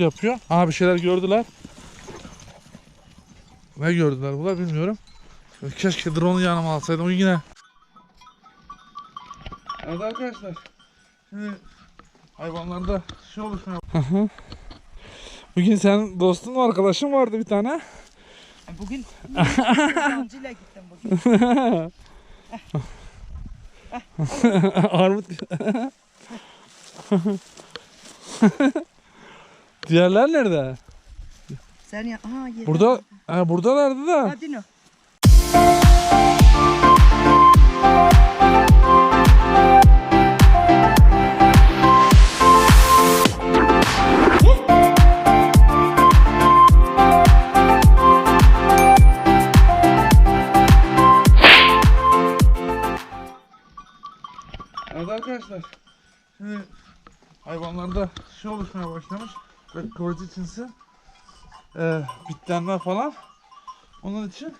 yapıyor. Aha bir şeyler gördüler. Ne gördüler bunlar bilmiyorum. Keşke drone'u yanıma alsaydım. O yine. Evet arkadaşlar. Şimdi hayvanlarda şey oluşmaya Bugün senin dostun mu arkadaşın vardı bir tane. Bugün yancıyla gittim bugün. Armut. Diğerler nerede? Sen ya, aha. Burada, ha, buradalardı da. Hadi no. Evet arkadaşlar. Şimdi hayvanlarda şey oluşmaya başlamış. Ve kıvırcık cinsi. Ee, bitlenme falan. Onun için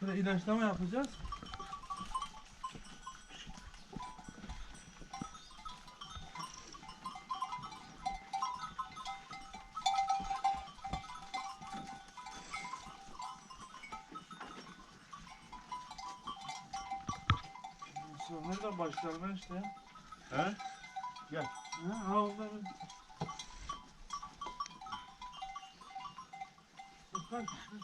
şöyle ilaçlama yapacağız. Sonra başlar ben işte? He? Ha, ha orada Thank you.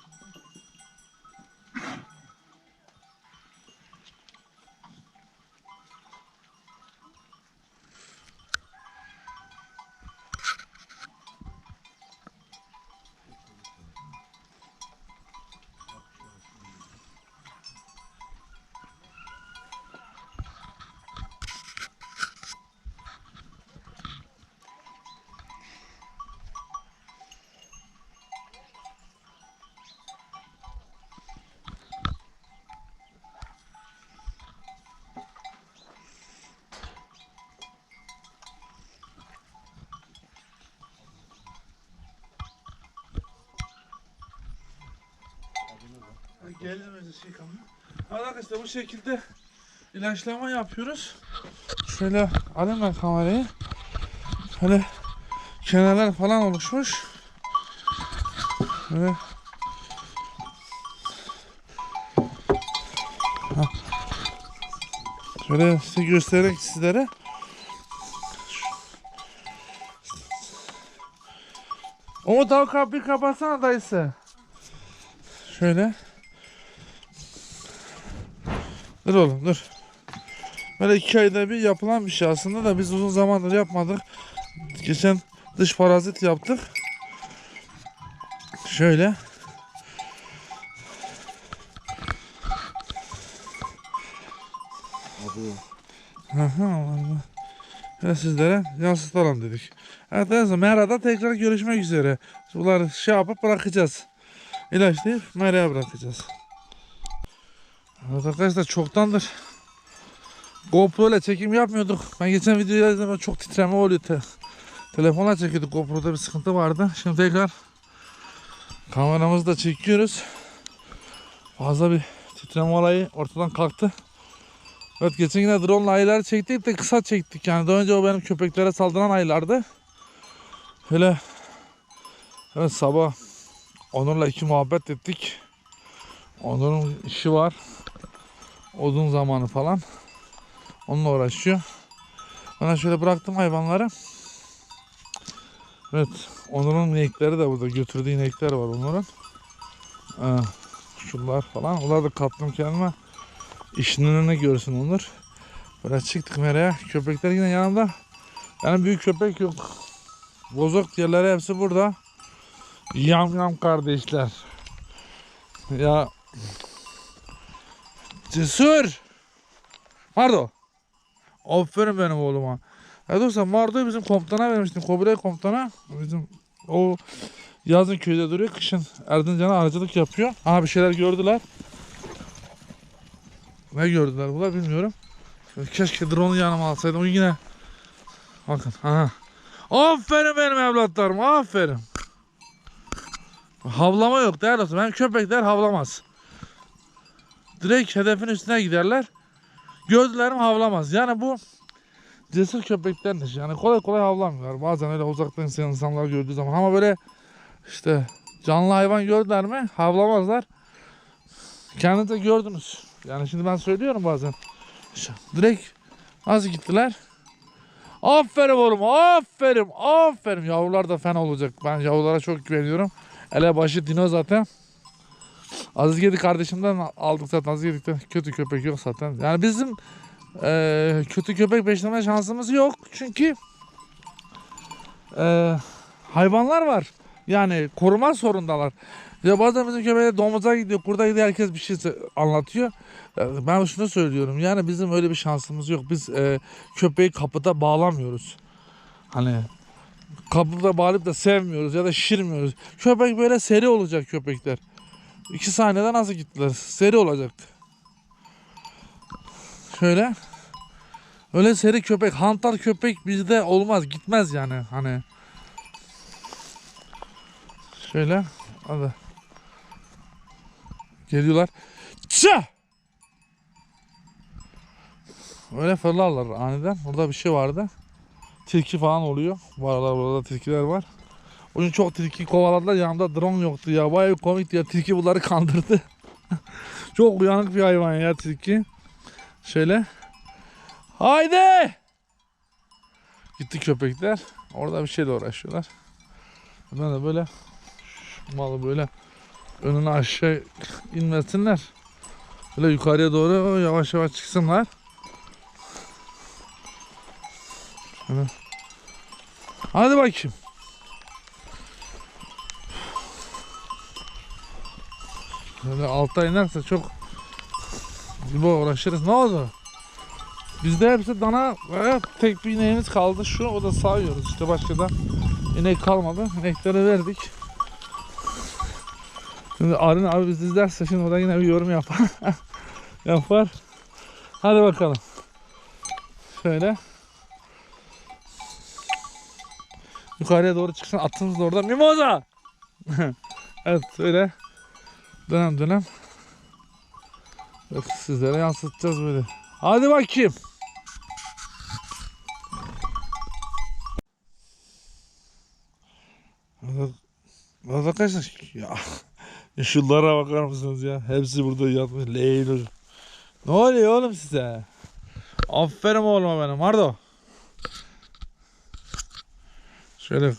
Geldim önce şey kalmıyor. Arkadaşlar bu şekilde ilaçlama yapıyoruz. Şöyle alayım ben kamerayı. Şöyle kenarlar falan oluşmuş. Şöyle. Şöyle size göstererek sizlere. Umut abi kapıyı kapatsana dayısı. Şöyle. Dur oğlum dur. Böyle iki ayda bir yapılan bir şey aslında da biz uzun zamandır yapmadık. Geçen dış parazit yaptık. Şöyle. Allah. Ve sizlere yansıtalım dedik. Evet arkadaşlar Mera'da tekrar görüşmek üzere. Bunları şey yapıp bırakacağız. İlaçlayıp Mera'ya bırakacağız. Evet arkadaşlar çoktandır GoPro ile çekim yapmıyorduk. Ben geçen videoyu izledim çok titreme oluyor. Te telefonla çekiyorduk. GoPro'da bir sıkıntı vardı. Şimdi tekrar kameramızı da çekiyoruz. Fazla bir titreme olayı ortadan kalktı. Evet geçen yine drone ayıları çektik de kısa çektik yani. Daha önce o benim köpeklere saldıran ayılardı. Şöyle evet sabah Onur'la iki muhabbet ettik. Onur'un işi var. Odun zamanı falan. Onunla uğraşıyor. De şöyle bıraktım hayvanları. Evet. Onur'un inekleri de burada. Götürdüğü inekler var Onur'un. Ee, şunlar falan. Onları da kattım kendime. İşinin önüne görsün Onur. Böyle çıktık meraya. Köpekler yine yanımda. Yani büyük köpek yok. Bozok yerleri hepsi burada. Yam yam kardeşler. Ya Cesur. Mardo. Aferin benim oğluma. Ya dostlar Mardo'yu bizim komutana vermiştim. Kobilay komutana. Bizim o yazın köyde duruyor. Kışın Erzincan'a aracılık yapıyor. Aha bir şeyler gördüler. Ne gördüler bunlar bilmiyorum. Keşke drone'u yanıma alsaydım. O yine. Bakın. Aha. Aferin benim evlatlarım. Aferin. Havlama yok değerli dostum. Hem köpekler havlamaz. Direkt hedefin üstüne giderler. Gördüler mi havlamaz. Yani bu cesur köpeklermiş. Yani kolay kolay havlamıyorlar. Bazen öyle uzaktan insan- insanlar gördüğü zaman ama böyle işte canlı hayvan gördüler mi havlamazlar. Kendiniz de gördünüz. Yani şimdi ben söylüyorum bazen. Direkt nasıl gittiler? Aferin oğlum aferin aferin. Yavrular da fena olacak. Ben yavrulara çok güveniyorum. Ele başı dino zaten. Aziz Gedi kardeşimden aldık zaten. Aziz Gedi'de kötü köpek yok zaten. Yani bizim eee, kötü köpek besleme şansımız yok. Çünkü eee, hayvanlar var. Yani koruma zorundalar. Ya bazen bizim köpekler domuza gidiyor, kurda gidiyor herkes bir şey anlatıyor. Ee, Ben şunu söylüyorum yani bizim öyle bir şansımız yok. Biz e, köpeği kapıda bağlamıyoruz. Hani kapıda bağlayıp da sevmiyoruz ya da şişirmiyoruz. Köpek böyle seri olacak köpekler. İki saniyede nasıl gittiler? Seri olacak. Şöyle. Öyle seri köpek, hantal köpek bizde olmaz, gitmez yani hani. Şöyle. Hadi. Geliyorlar. Ça! Öyle fırlarlar aniden. Burada bir şey vardı. Tilki falan oluyor. Bu burada tilkiler var. O gün çok tilki kovaladılar. Yanımda drone yoktu ya. Bayağı komikti ya. Tilki bunları kandırdı. çok uyanık bir hayvan ya tilki. Şöyle. Haydi! Gitti köpekler. Orada bir şeyle uğraşıyorlar. Ben de böyle malı böyle önüne aşağı inmesinler. Böyle yukarıya doğru yavaş yavaş çıksınlar. Hadi bakayım. Böyle alta inerse çok gibi uğraşırız. Ne oldu? Bizde hepsi dana ve tek bir ineğimiz kaldı. Şu o da sağıyoruz. İşte başka da inek kalmadı. İnekleri verdik. Şimdi Arın abi bizi izlerse şimdi o da yine bir yorum yapar. yapar. Hadi bakalım. Şöyle. Yukarıya doğru çıksın. Atımız da orada. Mimoza! evet öyle. Dönem dönem. Sizlere yansıtacağız böyle. Hadi bakayım. Arkadaşlar ya şunlara bakar mısınız ya? Hepsi burada yatmış. Leylo. Ne oluyor oğlum size? Aferin oğluma benim. Mardo. Şöyle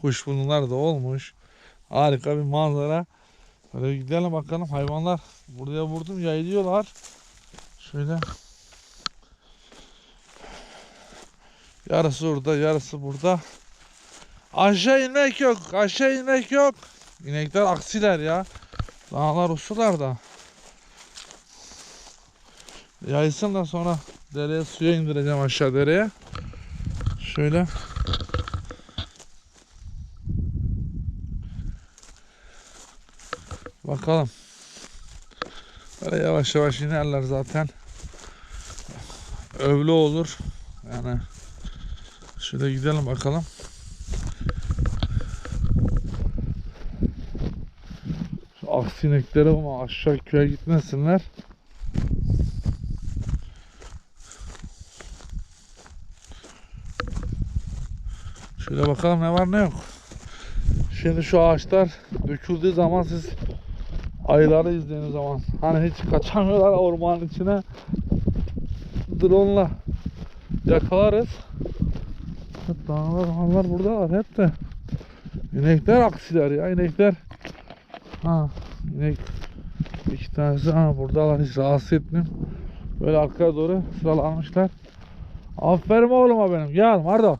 kuşburnular da olmuş. Harika bir manzara. Böyle gidelim bakalım hayvanlar buraya vurdum yayılıyorlar. Şöyle. Yarısı orada, yarısı burada. Aşağı inmek yok, aşağı inmek yok. İnekler aksiler ya. Dağlar usular da. Yaysın da sonra dereye suya indireceğim aşağı dereye. Şöyle. Bakalım. Böyle yavaş yavaş inerler zaten. Övlü olur. Yani şöyle gidelim bakalım. Şu aksinekleri ama aşağı köye gitmesinler. Şöyle bakalım ne var ne yok. Şimdi şu ağaçlar döküldüğü zaman siz ayıları izlediğiniz zaman hani hiç kaçamıyorlar ormanın içine drone'la yakalarız. Dağlar hanlar burada var hep de. İnekler aksiler ya inekler. Ha inek iki tanesi ha buradalar hiç rahatsız etmiyorum. Böyle arkaya doğru sıralanmışlar. Aferin oğluma benim gel Mardo.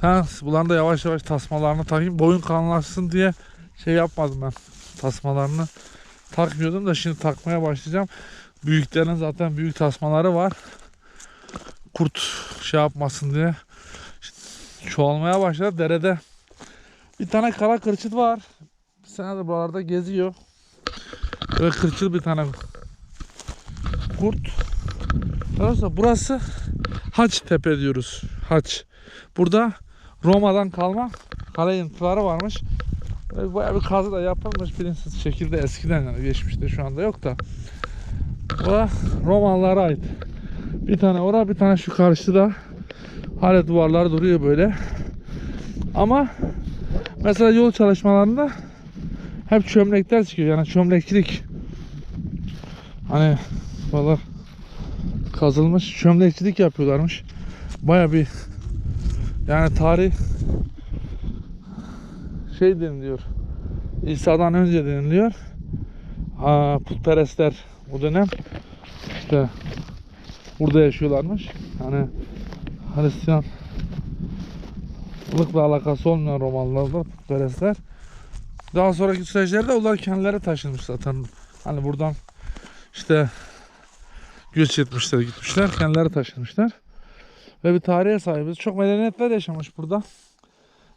Sen bunların da yavaş yavaş tasmalarını takayım. Boyun kalınlaşsın diye şey yapmadım ben. Tasmalarını takmıyordum da şimdi takmaya başlayacağım. Büyüklerin zaten büyük tasmaları var. Kurt şey yapmasın diye. Çoğalmaya başladı. Derede bir tane kara kırçıt var. Bir sene de buralarda geziyor. Böyle kırçıl bir tane kurt. Arkadaşlar burası Haç Tepe diyoruz. Haç. Burada Roma'dan kalma kale yıntıları varmış. Böyle Bayağı bir kazı da yapılmış bilinçsiz şekilde eskiden yani geçmişte şu anda yok da. Bu da Romalılara ait. Bir tane ora bir tane şu karşıda. Hala duvarlar duruyor böyle. Ama mesela yol çalışmalarında hep çömlekler çıkıyor. Yani çömlekçilik. Hani valla kazılmış çömlekçilik yapıyorlarmış. Baya bir yani tarih şey deniliyor. İsa'dan önce deniliyor. Ha, putperestler o dönem işte burada yaşıyorlarmış. Hani Hristiyanlıkla alakası olmayan Romalılarla putperestler. Daha sonraki süreçlerde onlar kendileri taşınmış zaten. Hani buradan işte göç etmişler gitmişler. Kendileri taşınmışlar. Ve bir tarihe sahibiz. Çok medeniyetler yaşamış burada.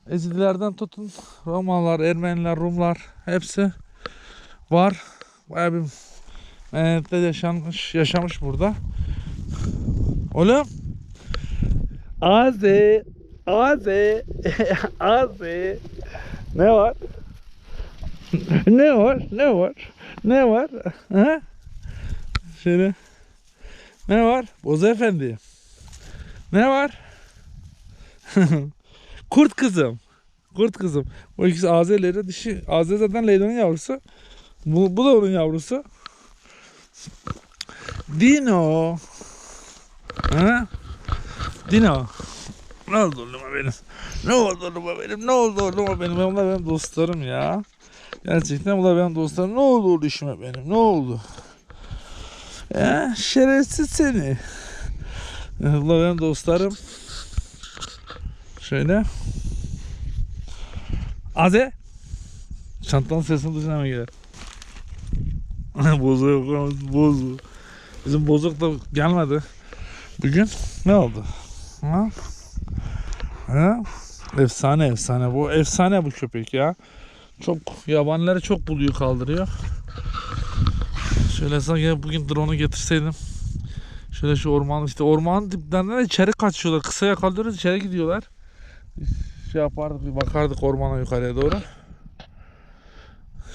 Ezidilerden tutun Romalılar, Ermeniler, Rumlar hepsi var. Bayağı bir medeniyetler yaşanmış, yaşamış burada. Oğlum. Aze, Aze, Aze. Ne var? ne var? Ne var? Ne var? Ha? Şöyle. Ne var? Boza Efendi. Ne var? Kurt kızım. Kurt kızım. Bu ikisi Azeleri dişi. Aze zaten Leyla'nın yavrusu. Bu, bu da onun yavrusu. Dino. Ha? Dino. Ne oldu oğluma benim? Ne oldu oğluma benim? Ne oldu oğluma benim? Bunlar benim dostlarım ya. Gerçekten bunlar benim dostlarım. Ne oldu oğlum işime benim? Ne oldu? Ya şerefsiz seni. Bunlar benim dostlarım. Şöyle. Aze. Çantanın sesini duysun hemen gelir. bozu yok. Bozu. Bizim bozuk da gelmedi. Bugün ne oldu? Ha? Ha? Efsane efsane. Bu efsane bu köpek ya. Çok yabanileri çok buluyor kaldırıyor. Şöyle sanki bugün drone'u getirseydim. Şöyle şu orman işte ormanın diplerinden içeri kaçıyorlar. Kısa yakalıyoruz içeri gidiyorlar. Şey yapardık bir bakardık ormana yukarıya doğru.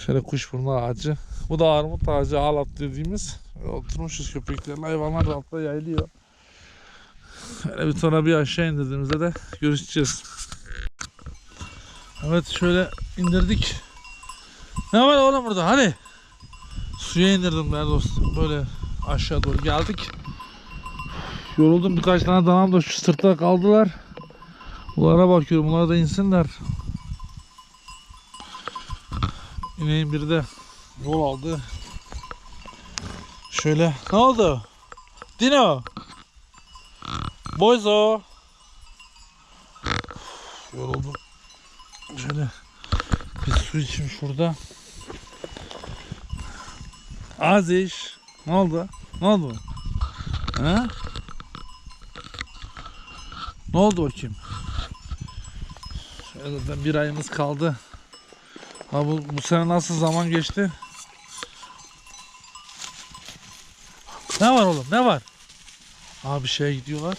Şöyle kuşburnu ağacı. Bu da armut ağacı ağlat dediğimiz. Oturmuşuz köpeklerle hayvanlar da altta yayılıyor. Öyle bir sonra bir aşağı indirdiğimizde de görüşeceğiz. Evet şöyle indirdik. Ne var oğlum burada hadi. Suya indirdim ben dostum. Böyle aşağı doğru geldik. Yoruldum birkaç tane danam da şu sırtta kaldılar. Bunlara bakıyorum. Bunlar da insinler. İneğin biri de yol aldı. Şöyle. Ne oldu? Dino. Boyzo. Yoruldum. Şöyle bir su içeyim şurada. Aziz. Ne oldu? Ne oldu? Ha? Ne oldu bakayım? Zaten bir ayımız kaldı. Ha bu, bu sene nasıl zaman geçti? Ne var oğlum? Ne var? Abi şeye gidiyorlar.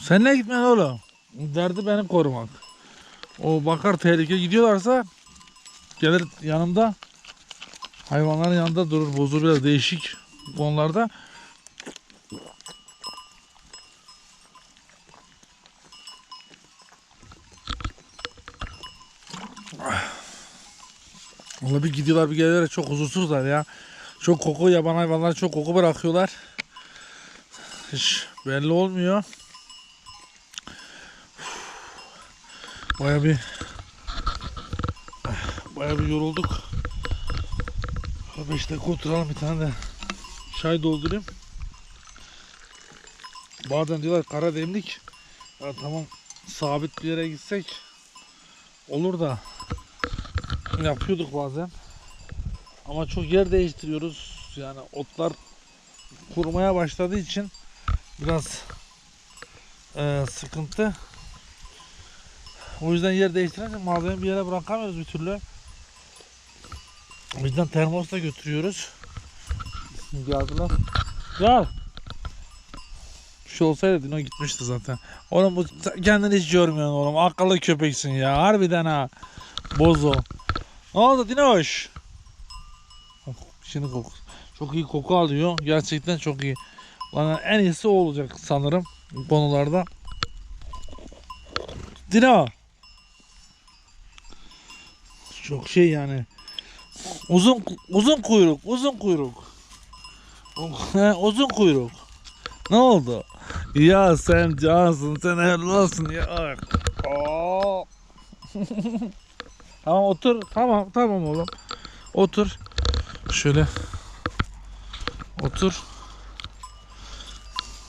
Sen ne gitmen oğlum? Derdi beni korumak. O bakar tehlike gidiyorlarsa gelir yanımda hayvanların yanında durur bozur biraz değişik konularda. Valla bir gidiyorlar bir geliyorlar çok huzursuzlar ya. Çok koku yaban hayvanlar çok koku bırakıyorlar. Hiç belli olmuyor. Baya bir baya bir yorulduk. 5 dakika oturalım bir tane de çay doldurayım. Bazen diyorlar kara demlik. Ya tamam sabit bir yere gitsek olur da yapıyorduk bazen. Ama çok yer değiştiriyoruz. Yani otlar kurumaya başladığı için biraz eee, sıkıntı. O yüzden yer değiştirince malzemeyi bir yere bırakamıyoruz bir türlü. O yüzden termosla götürüyoruz. Geldiler. Gel. Bir şey olsaydı Dino gitmişti zaten. Oğlum bu kendini hiç görmüyorsun oğlum. Akıllı köpeksin ya. Harbiden ha. Bozo. Ne oldu Dinoş? Oh, Şimdi koku. Çok iyi koku alıyor. Gerçekten çok iyi. Bana en iyisi o olacak sanırım bu konularda. Dino. Çok şey yani. Uzun uzun kuyruk, uzun kuyruk. Uzun kuyruk. Ne oldu? Ya sen cansın, sen olsun ya. Tamam otur. Tamam, tamam oğlum. Otur. Şöyle. Otur.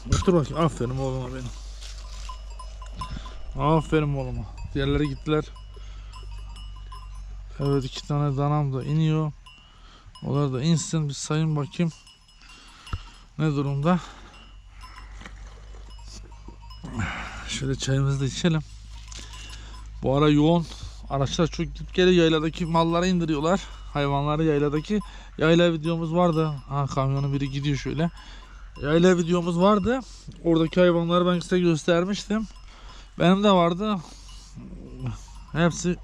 Otur bakayım. Aferin oğluma benim. Aferin oğluma. Diğerleri gittiler. Evet iki tane danam da iniyor. Onlar da insin. Bir sayın bakayım. Ne durumda? Şöyle çayımızı da içelim. Bu ara yoğun. Araçlar çok gidip geliyor. Yayladaki malları indiriyorlar. Hayvanları yayladaki. Yayla videomuz vardı. Ha kamyonun biri gidiyor şöyle. Yayla videomuz vardı. Oradaki hayvanları ben size göstermiştim. Benim de vardı. Hepsi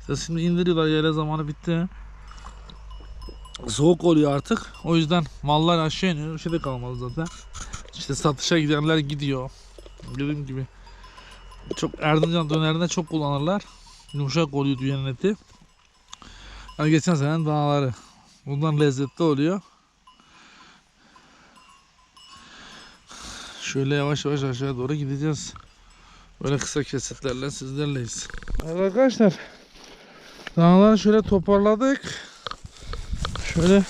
işte şimdi indiriyorlar. Yayla zamanı bitti. Soğuk oluyor artık. O yüzden mallar aşağı iniyor. Bir şey de kalmadı zaten. İşte satışa gidenler gidiyor. Dediğim gibi. Çok Erzincan dönerinde çok kullanırlar. Yumuşak oluyor düğenin eti. Yani geçen senenin danaları. Bundan lezzetli oluyor. Şöyle yavaş yavaş aşağı doğru gideceğiz. Böyle kısa kesitlerle sizlerleyiz. Evet arkadaşlar. Danaları şöyle toparladık. Şöyle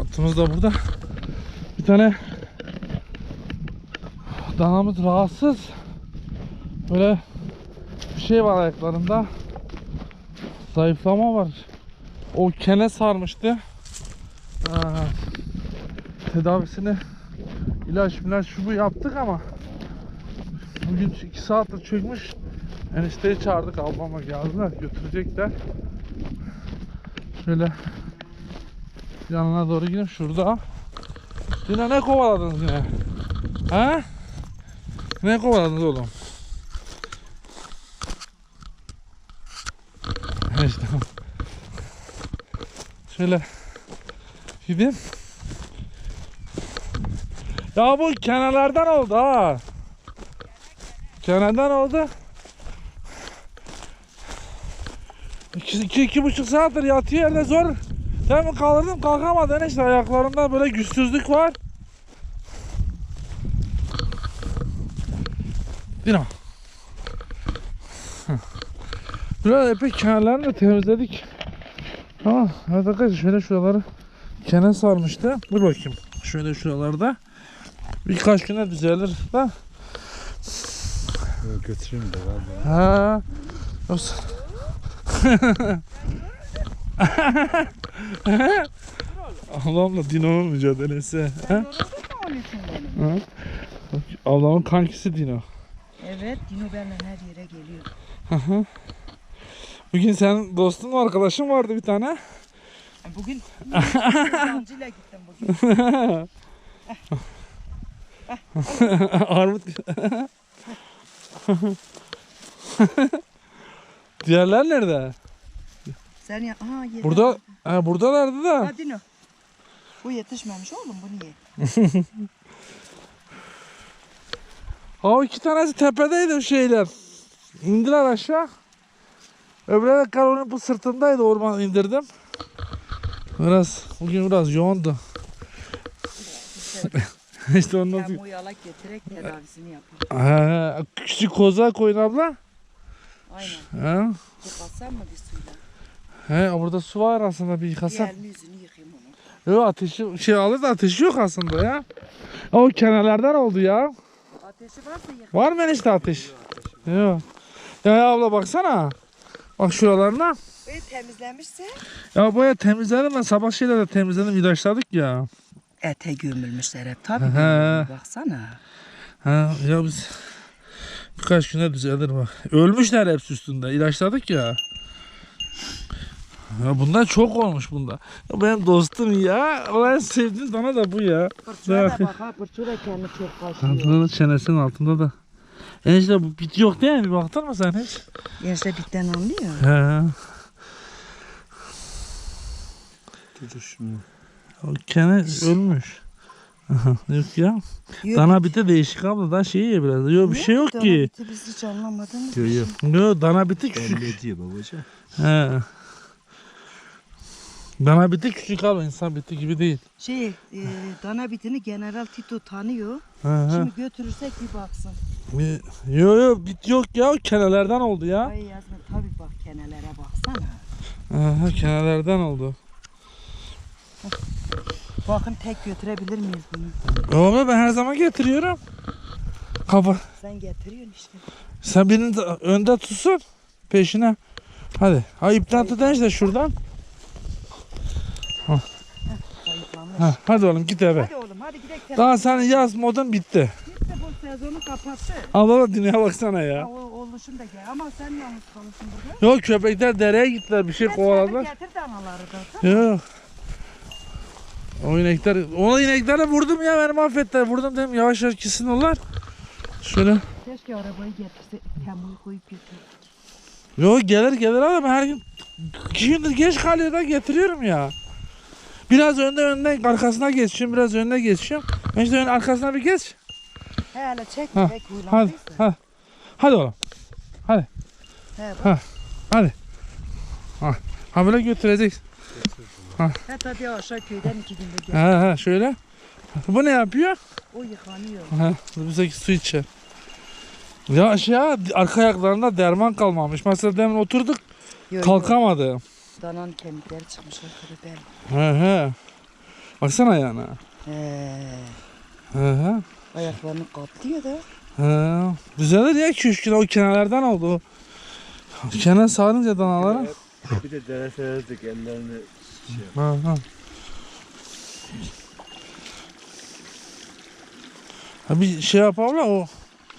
Atımız da burada. Bir tane danamız rahatsız. Böyle bir şey var ayaklarında. Zayıflama var. O kene sarmıştı. Aa, tedavisini ilaç ilaç şu bu yaptık ama bugün 2 saattir çökmüş. Enişteyi çağırdık ablamla geldiler götürecekler. Şöyle yanına doğru gidip şurada. Yine ne kovaladınız yine? Ha? Ne kovaladınız oğlum? İşte. Şöyle gideyim. Ya bu kenarlardan oldu ha. Kenardan oldu. İki, iki, iki buçuk saattir yatıyor yerde zor. Demin kaldırdım kalkamadı enişte ayaklarında böyle güçsüzlük var. Heh. Biraz epey kenarlarını da temizledik. Tamam. Evet arkadaşlar şöyle şuraları kene sarmıştı. Dur bakayım. Şöyle şuralarda. Birkaç güne düzelir da. Götüreyim de valla. Ha. Yoksa... Ablamla Dino'nun mücadelesi. Ha? Ha? Bak, Ablamın kankisi Dino. Evet Dino benimle her yere geliyor. Bugün senin dostun mu arkadaşın vardı bir tane. Bugün Sancı'yla gittim bugün. Armut. Diğerler nerede? Sen ya aha. Burada, ha, buradalardı da. Ha Dino. Bu yetişmemiş oğlum bu niye? Ha o iki tanesi tepedeydi o şeyler. İndiler aşağı. Öbürleri de Karol'un bu sırtındaydı orman indirdim. Biraz bugün biraz yoğundu. işte ondan Ben bu yalak getirerek tedavisini yapayım. Ha, küçük koza koyun abla. Aynen. Yıkatsam mı bir suyla? he, burada su var aslında bir yıkasam. Bir elini yüzünü yıkayayım onu. Yok ateşi şey alır da ateşi yok aslında ya. O kenarlardan oldu ya. Ateşi varsa yık. Var mı enişte ateş? Yok. Ya, ya abla baksana. Bak şuralarına. Böyle temizlenmişse Ya ya temizledim ben sabah şeyle de temizledim ilaçladık ya. ete gömülmüşler hep tabii. He. Baksana. Ha ya biz birkaç güne düzelir bak. Ölmüşler hepsi üstünde ilaçladık ya. Ya bundan çok olmuş bunda. Ya benim dostum ya. Ulan sevdiğim dana da bu ya. Fırçaya da bak ha fırçaya kendi çok kaşıyor. Altında da çenesinin altında da. Enişte bu bit yok değil mi? Bir baktın mı sen hiç? Gençler bitten anlıyor. He. Dur şunu. O kene ölmüş. Yok ya. Yok, Dana biti değişik abla da şey ya biraz. Yok bir şey yok dana ki. biti Biz hiç anlamadığımız Yok şey. yok. Yok dana biti küçük. Belli diyor babacığım. He. Dana biti küçük abi insan biti gibi değil. Şey, e, dana bitini General Tito tanıyor. He. Şimdi götürürsek bir baksın. Yok yok bit yok ya kenelerden oldu ya. Ay yazma tabii bak kenelere baksana. Aha, kenelerden oldu. Bakın tek götürebilir miyiz bunu? Oğlum ben her zaman getiriyorum. Kafa. Sen getiriyorsun işte. Sen birini de önde tutsun. Peşine. Hadi. Ha ipten tut işte şuradan. Zayıflamış. Ha, hadi oğlum git eve. Hadi oğlum hadi gidelim. Daha senin yaz modun bitti. Gitti bu sezonu kapattı. Al baba dünyaya baksana Ha, ya. o oluşum da gel. Ama sen yalnız kalırsın burada. Yok köpekler dereye gittiler bir şey kovaladılar. Getir danaları da. Yok. O inekler, o inekleri vurdum ya beni mahvettiler. Vurdum dedim yavaş yavaş kesin onlar. Şöyle. Keşke arabayı getirse. Temuyu koyup götür. Yok gelir gelir ama her gün gündür geç kalıyor da getiriyorum ya. Biraz önde önden arkasına geçiyorum, biraz önüne geçiyorum. Ben işte ön arkasına bir geç. He hele çek. Ha, Hadi, huylandıysa. hadi. Hadi oğlum. He bak. Ha böyle götürecek. He tabii aşağı köyden iki günde gel. Ha ha şöyle. Bu ne yapıyor? O yıkanıyor. Ha, bize su içer. Ya aşağı arka ayaklarında derman kalmamış. Mesela demin oturduk Yok, kalkamadı. yok. Danan kemikleri çıkmış ötürü ben. He he. Baksana ayağına. He. He he. Ayaklarını kaplıyor da. He. Düzelir ya 2-3 gün o kenarlardan oldu. Kenar sarınca danalara. Bir de dere sererdik ellerini şey Ha, ha. Ha bir şey yapalım o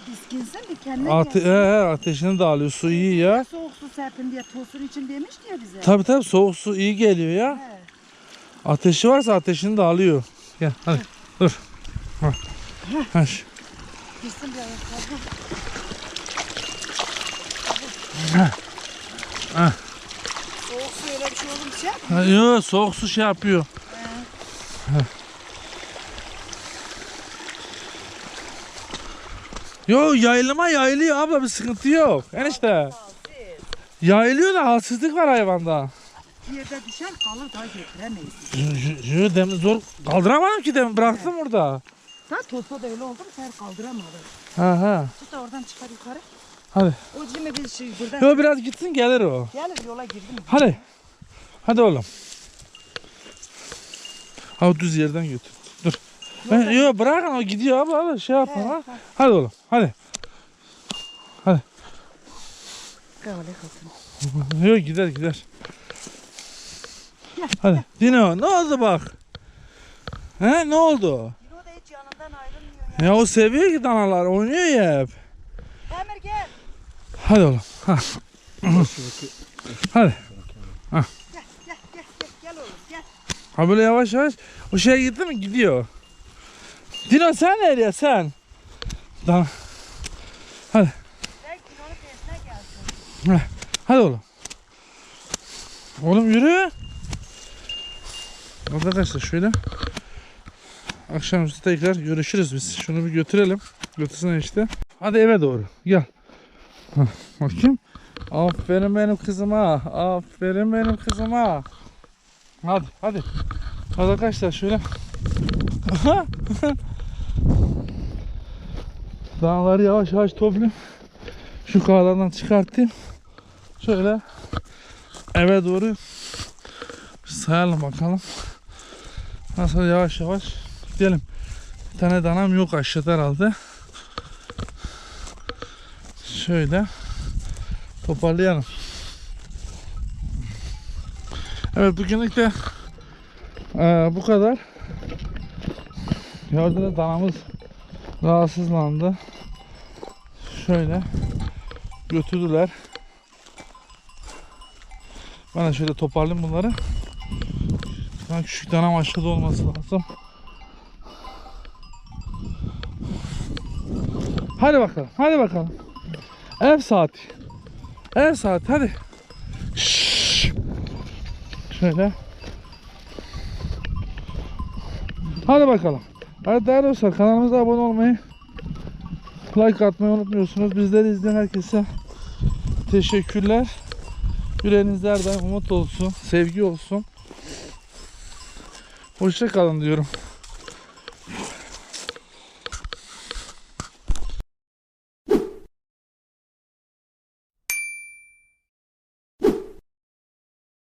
Biskinsin bir kendine ate he, he, ateşini de alıyor su iyi ya. Soğuk su serpin diye tosun için demişti ya bize. Tabi tabi soğuk su iyi geliyor ya. He. Ateşi varsa ateşini de alıyor. Gel hadi dur. Ha. Ha, şu- Girsin bir ayakkabı. Ha. Öyle bir şey olur mu şey? ha, yo, soğuk su şey yapıyor. Ha. Yo yayılıma yayılıyor abla bir sıkıntı yok. Enişte. Yayılıyor da halsizlik var hayvanda. Bir yerde düşen kalır daha getiremeyiz. Yo, demin zor kaldıramadım ki demin bıraktım burada. Sen tosta da öyle oldu mu sen kaldıramadın. Ha ha. Tut da oradan çıkar yukarı. Hadi. O cimi bir şey buradan Yo biraz gitsin gelir o. gelir yola girdim. Hadi. Hadi oğlum. Ha düz yerden götür. Dur. Ben, yo bırakın o gidiyor abla abla şey yapma ha. Hadi oğlum hadi. Kavale kalsın. Yo gider gider. Hadi. Dino ne oldu bak. He ne oldu? Dino da hiç yanından ayrılmıyor ya. Ya o seviyor ki danalar oynuyor ya hep. Emir gel. Hadi oğlum. Ha. Hadi. Gel gel gel gel gel oğlum gel. Ha böyle yavaş yavaş. O şeye gitti mi gidiyor. Dino sen nereye sen? Peşine gelsin. Hadi oğlum. Oğlum yürü. Arkadaşlar şöyle. Akşamüstü tekrar görüşürüz biz. Şunu bir götürelim. Götürsene işte. Hadi eve doğru. Gel. Bakayım. Aferin benim kızıma. Aferin benim kızıma. Hadi hadi. Hadi arkadaşlar şöyle. Dağları yavaş yavaş toplayayım. Şu kağılardan çıkartayım. Şöyle eve doğru sayalım bakalım. Nasıl yavaş yavaş gidelim. Bir tane danam yok aşağıda herhalde. Şöyle toparlayalım. Evet bugünlük de eee, bu kadar. Gördüğünüz danamız rahatsızlandı. Şöyle götürdüler. Ben de şöyle toparlayayım bunları. Bir tane küçük tane aşağıda olması lazım. Hadi bakalım. Hadi bakalım. Ev saati. Ev saati hadi. Şöyle. Hadi bakalım. Hadi değerli dostlar kanalımıza abone olmayı, like atmayı unutmuyorsunuz. Bizleri izleyen herkese teşekkürler. Yüreğinizde her umut olsun, sevgi olsun. Hoşça kalın diyorum.